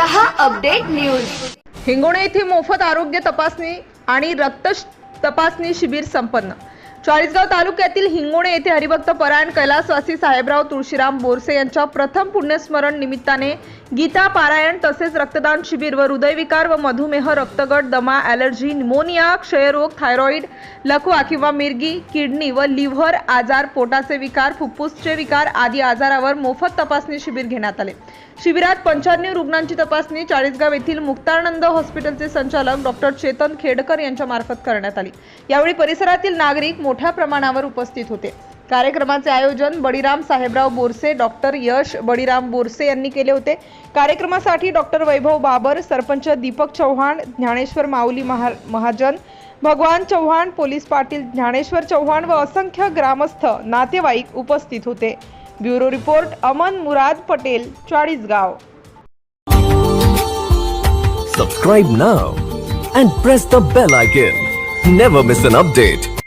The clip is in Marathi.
रहा अपडेट न्यूज. हिंगोणे येथे मोफत आरोग्य तपासणी आणि रक्त तपासणी शिबिर संपन्न. चाळीसगाव तालुक्यातील हिंगोणे येथे हरिभक्त परायण कैलासवासी साहेबराव तुळशीराम बोरसे यांच्या प्रथम पुण्यस्मरण निमित्ताने गीता पारायण तसेच रक्तदान शिबिर व हृदयविकार व मधुमेह रक्तगट दमा ॲलर्जी निमोनिया क्षयरोग थायरॉईड लकवा किंवा मिरगी किडनी व लिव्हर आजार पोटाचे विकार फुफ्फुसचे विकार आदी आजारावर मोफत तपासणी शिबिर घेण्यात आले. शिबिरात पंच्याण्णव रुग्णांची तपासणी चाळीसगाव येथील मुक्तानंद हॉस्पिटलचे संचालक डॉक्टर चेतन खेडकर यांच्यामार्फत करण्यात आली. यावेळी परिसरातील नागरिक मोठ्या प्रमाणावर उपस्थित होते. कार्यक्रमाचे आयोजन बळीराम साहेबराव बोरसे डॉक्टर यश बळीराम बोरसे यांनी केले होते. कार्यक्रमासाठी डॉक्टर वैभव बाबर सरपंच दीपक चव्हाण ज्ञानेश्वर माऊली महा महाजन भगवान चव्हाण पोलीस पाटील ज्ञानेश्वर चव्हाण व असंख्य ग्रामस्थ नातेवाईक उपस्थित होते. Bureau report Aman Murad Patel Chalisgaon. Subscribe now and press the bell icon never miss an update